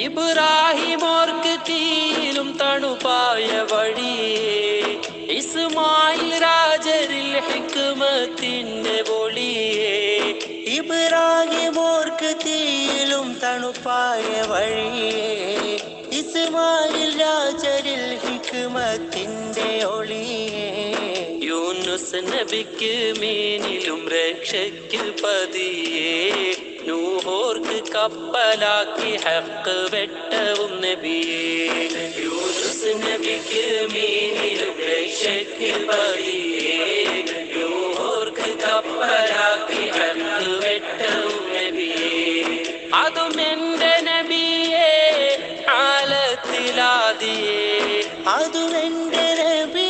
ഇബ്രാഹിം ഓർക്ക് തീയിലും തണുപ്പായ വഴിയേ. ഇസ്മായിൽ രാജരിൽ ഹിക്മത്തിന്റെ പൊളിയേ ഇബ്രാഹിം ഓർക്ക് തീയിലും തണുപ്പായ വഴിയേ. ഇസ്മായിൽ രാജരിൽ ഹിക്മത്തിന്റെ ഒളിയേ. യൂനുസ് നബിക്ക് മീനിലും രക്ഷയ്ക്ക് പതിയേ. കപ്പലാക്കി ഹക്ക് വെട്ടവും നബിയേ യൂനുസ് നബിക്ക് മീനിലും രക്ഷയ്ക്ക് നൂഹോർക്ക് കപ്പലാക്കി ഹക്ക് വെട്ടവും നബിയേ അതും എന്റെ നബിയേ ആലത്തിലാദിയേ. അതുമെന്റെ നബിയേ. ആലത്തിനാദിയേ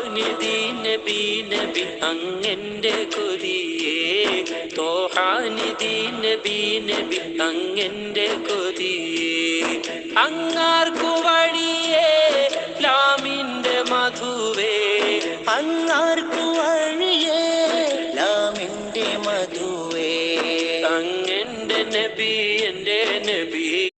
തോഹാനിധി നബി നബി അങ്ങന്റെ കൊതിയേ. തോഹാനിധി നബി നബി അങ്ങന്റെ കൊതിയേ. അങ്ങാർക്കു വഴിയേ ലാമിന്റെ മധുവേ. അങ്ങാർക്കു വഴിയേ ലാമിന്റെ മധുവേ. അങ്ങന്റെ നബി എന്റെ നബി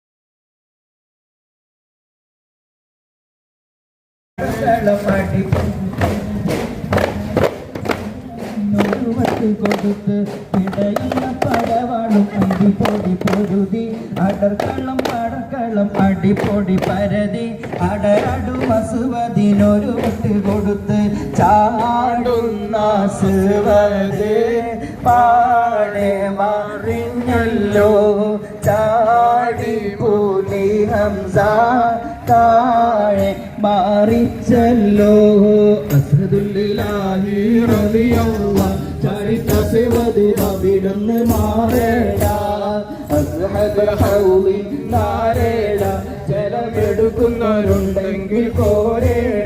കൊടുത്ത് പിടയുന്ന പടവാളും അടിപൊടി പൊരുതി. അടർക്കള്ളം പടക്കള്ളം അടിപൊടി പരതി. അടരടു വസുവതിനൊരു വട്ട് കൊടുത്ത് ചാടുന്ന സുവത് പാടെ മറിഞ്ഞല്ലോ ചാടി ഹംസ താഴെ മാറിച്ചല്ലോ. അസദുല്ലാഹി റളിയല്ലാഹു ചരിത സിവതി അവിടുന്ന് മാറേട. അസ്ഹദ് ഹൗലി നാരേട. ജലമെടുക്കുന്നവരുണ്ടെങ്കിൽ കോരേട